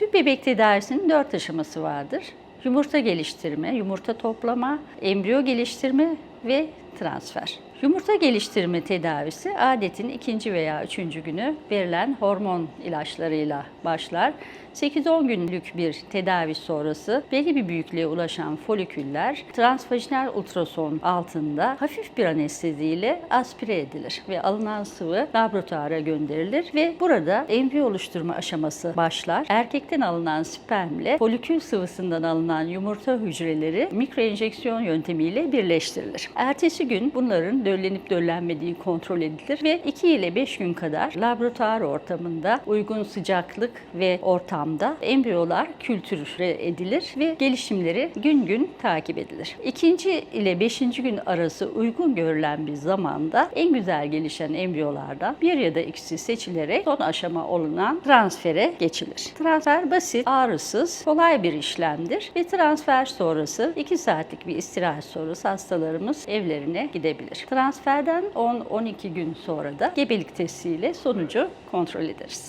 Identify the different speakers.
Speaker 1: Tüp bebek tedavisinin dört aşaması vardır. Yumurta geliştirme, yumurta toplama, embriyo geliştirme ve transfer. Yumurta geliştirme tedavisi adetin ikinci veya üçüncü günü verilen hormon ilaçlarıyla başlar. 8-10 günlük bir tedavi sonrası belli bir büyüklüğe ulaşan foliküller transvajinal ultrason altında hafif bir anesteziyle aspire edilir ve alınan sıvı laboratuvara gönderilir ve burada embriyo oluşturma aşaması başlar. Erkekten alınan spermle folikül sıvısından alınan yumurta hücreleri mikroenjeksiyon yöntemiyle birleştirilir. Ertesi gün bunların döllenip döllenmediği kontrol edilir ve 2 ile 5 gün kadar laboratuvar ortamında uygun sıcaklık ve ortamda embriyolar kültüre edilir ve gelişimleri gün gün takip edilir. İkinci ile 5. gün arası uygun görülen bir zamanda en güzel gelişen embriyolardan bir ya da ikisi seçilerek son aşama olunan transfere geçilir. Transfer basit, ağrısız, kolay bir işlemdir ve transfer sonrası 2 saatlik bir istirahat sonrası hastalarımız evlerine gidebilir. Transferden 10-12 gün sonra da gebelik testiyle sonucu kontrol ederiz.